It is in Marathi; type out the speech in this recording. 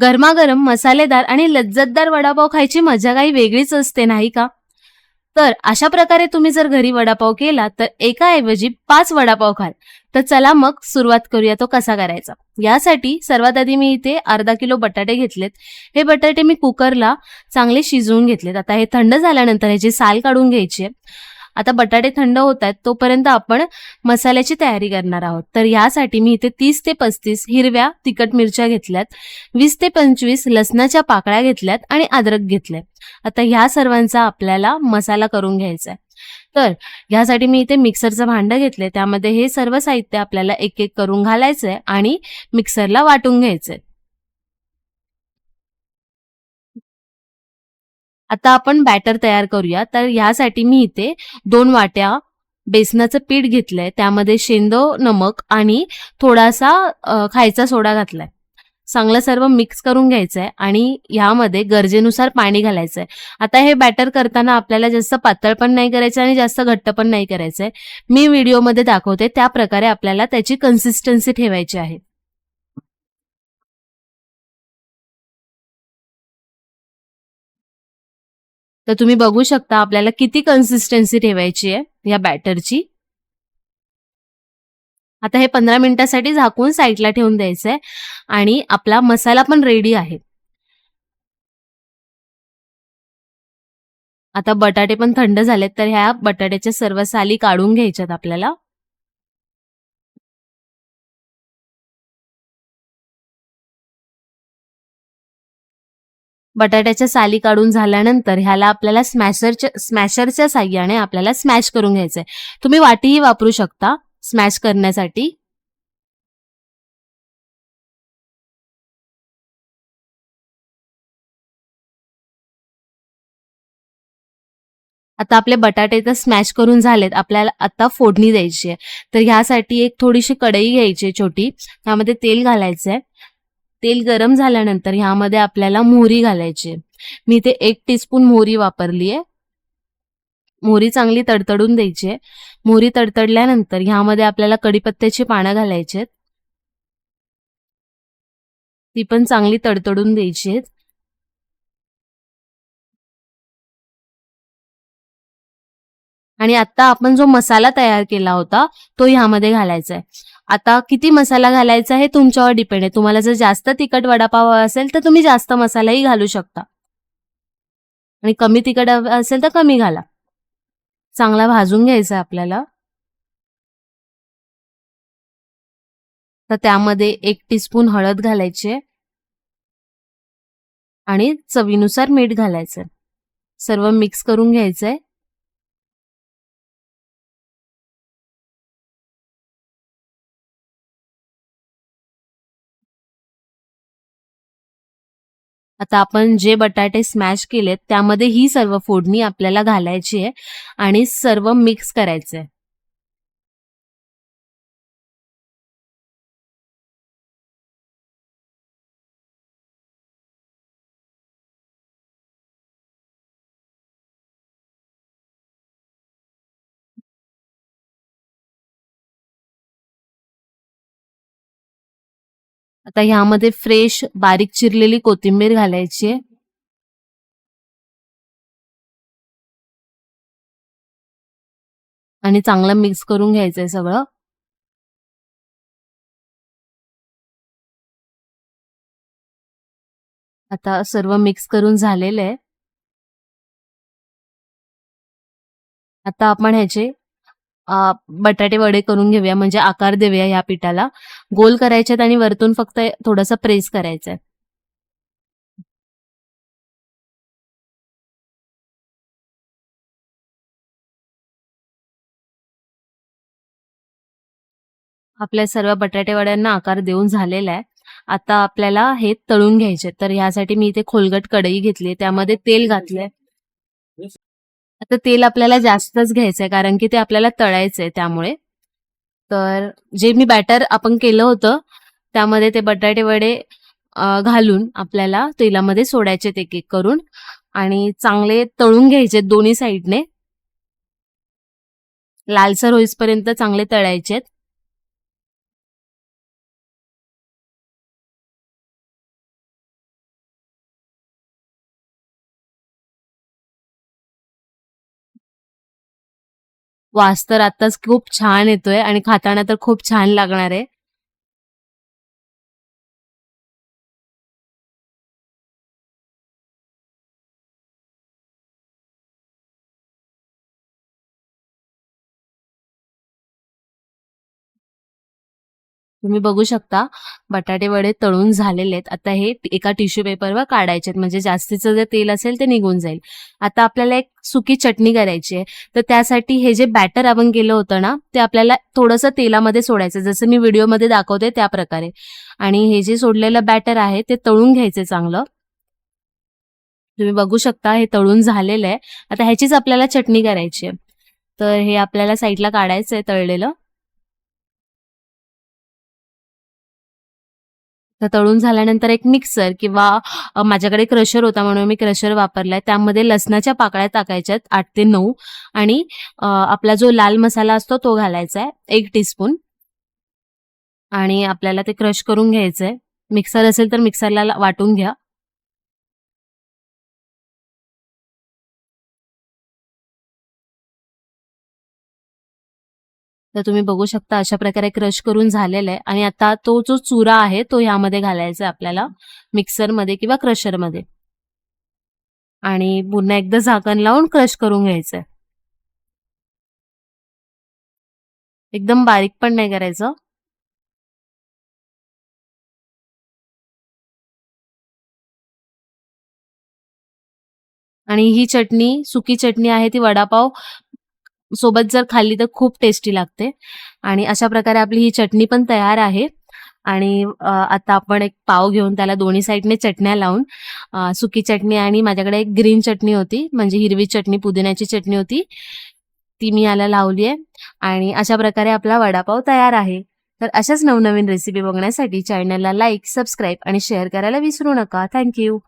गरमागरम मसालेदार आणि लज्जतदार वडापाव खायची मजा काही वेगळीच असते नाही का? तर अशा प्रकारे तुम्ही जर घरी वडापाव केला तर एकाऐवजी पाच वडापाव खाल. तर चला मग सुरुवात करूया तो कसा करायचा. यासाठी सर्वात आधी मी इथे अर्धा किलो बटाटे घेतलेत. हे बटाटे मी कुकरला चांगले शिजवून घेतलेत. आता हे थंड झाल्यानंतर ह्याची साल काढून घ्यायची आहे आता बटाटे थंड होत आहेत तोपर्यंत आपण मसाल्याची तयारी करणार आहोत. तर ह्यासाठी मी इथे तीस ते पस्तीस हिरव्या तिखट मिरच्या घेतल्यात वीस ते पंचवीस लसणाच्या पाकळ्या घेतल्यात आणि अद्रक घेतले आता ह्या सर्वांचा आपल्याला मसाला करून घ्यायचा आहे. तर ह्यासाठी मी इथे मिक्सरचं भांडं घेतलंय त्यामध्ये हे सर्व साहित्य आपल्याला एक एक करून घालायचंय आणि मिक्सरला वाटून घ्यायचंय. आता आपण बॅटर तयार करूया. तर ह्यासाठी मी इथे दोन वाट्या बेसनाचं पीठ घेतलंय. त्यामध्ये शेंदो नमक आणि थोडासा खायचा सोडा घातलाय. चांगलं सर्व मिक्स करून घ्यायचंय आणि ह्यामध्ये गरजेनुसार पाणी घालायचंय. आता हे बॅटर करताना आपल्याला जास्त पातळ पण नाही करायचं आणि जास्त घट्ट पण नाही करायचंय. मी व्हिडिओमध्ये दाखवते. त्या प्रकारे आपल्याला त्याची कन्सिस्टन्सी ठेवायची आहे. तर तुम्ही बघू शकता आपल्याला किती कन्सिस्टन्सी ठेवायची आहे या बॅटरची आता हे पंधरा मिनिटासाठी झाकून साईडला ठेवून द्यायचं आहे आणि आपला मसाला पण रेडी आहे. आता बटाटे पण थंड झालेत तर ह्या बटाट्याच्या सर्व साली काढून घ्यायच्यात आपल्याला. बटाट्याच्या साली काढून झाल्यानंतर ह्याला आपल्याला स्मॅशरच्या स्मॅशरच्या साह्याने आपल्याला स्मॅश करून घ्यायचंय. तुम्ही वाटीही वापरू शकता स्मॅश करण्यासाठी. आता आपले बटाटे तर स्मॅश करून झालेत आपल्याला आता फोडणी द्यायची आहे. तर ह्यासाठी एक थोडीशी कढई घ्यायची आहे छोटी. त्यामध्ये तेल घालायचंय. तेल गरम झाल्यानंतर ह्यामध्ये आपल्याला मोहरी घालायची मी ते एक टीस्पून मोहरी वापरली आहे. मोहरी चांगली तडतडून द्यायची आहे. मोहरी तडतडल्यानंतर ह्यामध्ये आपल्याला कडीपत्त्याची पानं घालायची आहेत. ती पण चांगली तडतडून द्यायची आहेत. आणि आता आपण जो मसाला तयार केला होता तो ह्यामध्ये घालायचा आहे. आता किती मसाला घालायचा हे तुमच्यावर डिपेंड आहे. तुम्हाला जर जास्त तिखट वडापाव असेल तर तुम्ही जास्त मसालाही घालू शकता. आणि कमी तिखट असेल तर कमी घाला. चांगला भाजून घ्यायचा आहे आपल्याला. तर त्यामध्ये एक टीस्पून हळद घालायची आणि चवीनुसार मीठ घालायचं सर्व मिक्स करून घ्यायचंय आता आपण जे बटाटे स्मॅश केलेत त्यामध्ये ही सर्व फोडणी आपल्याला घालायची आहे आणि सर्व मिक्स करायचं आहे आता ह्यामध्ये फ्रेश बारीक चिरलेली कोथिंबीर घालायची आहे. आणि चांगलं मिक्स करून घ्यायचंय सगळं. आता सर्व मिक्स करून झालेलं आहे. आता आपण ह्याचे अ, बटाटे वडे करून घेऊया म्हणजे आकार देऊया ह्या पिठाला. गोल करायच्यात आणि वरतून फक्त थोडासा प्रेस करायचंय आपल्या सर्व बटाटे वड्यांना आकार देऊन झालेला आहे. आता आपल्याला हे तळून घ्यायचे तर ह्यासाठी मी इथे खोलगट कढई घेतली त्यामध्ये तेल घातलंय. आता तेल आपल्याला जास्तच घ्यायचंय कारण की ते आपल्याला तळायचंय त्यामुळे. तर जे मी बॅटर आपण केलं होतं त्यामध्ये ते बटाटे वडे घालून आपल्याला तेलामध्ये सोडायचे एक एक करून आणि चांगले तळून घ्यायचे दोन्ही साईडने लालसर होईपर्यंत चांगले तळायचेत. वास तर आताच खूप छान येतोय आणि खाताना तर खूप छान लागणार आहे. तुम्ही बघू शकता बटाटे वडे तळून झालेले आहेत. आता हे एका टिश्यू पेपरवर काढायचे आहेत. म्हणजे जास्तीचं जे तेल असेल ते निघून जाईल. आता आपल्याला एक सुकी चटणी करायची आहे. तर त्यासाठी हे जे बॅटर आपण केलं होतं ना ते आपल्याला थोडंसं तेलामध्ये सोडायचं जसं मी व्हिडिओमध्ये दाखवते त्या प्रकारे. आणि हे जे सोडलेलं बॅटर आहे ते तळून घ्यायचं चांगलं. तुम्ही बघू शकता हे तळून झालेलं आहे. आता ह्याचीच आपल्याला चटणी करायची आहे. तर हे आपल्याला साईडला काढायचं आहे तळलेलं. तर तळून झाल्यानंतर एक मिक्सर किंवा माझ्याकडे क्रशर होता म्हणून मी क्रशर वापरलाय. त्यामध्ये लसणाच्या पाकळ्या टाकायच्यात आठ ते नऊ आणि आपला जो लाल मसाला असतो तो घालायचा आहे एक टीस्पून आणि आपल्याला ते क्रश करून घ्यायचंय. मिक्सर असेल तर मिक्सरला वाटून घ्या. तर तुम्ही बघू शकता अशा प्रकारे क्रश करून झालेला आहे. आणि आता तो जो चुरा आहे तो ह्यामध्ये घालायचा आपल्याला. मिक्सरमध्ये किंवा क्रशरमध्ये. आणि पुन्हा एकदा झाकण लावून क्रश करून घ्यायचंय एकदम बारीक पण नाही करायचं. आणि ही चटणी सुकी चटणी आहे ती वडापाव सोबत जर खाल्ली तर खूप टेस्टी लागते. आणि अशा प्रकारे आपली ही चटणी पण तयार आहे. आणि आता आपण एक पाव घेऊन त्याला दोन्ही साईडने चटण्या लावून सुकी चटणी आणि माझ्याकडे एक ग्रीन चटणी होती म्हणजे हिरवी चटणी पुदिन्याची चटणी होती. ती मी याला लावली आहे. आणि अशा प्रकारे आपला वडापाव तयार आहे. तर अशाच नवनवीन रेसिपी बघण्यासाठी चॅनलला लाईक सबस्क्राईब आणि शेअर करायला विसरू नका. थँक्यू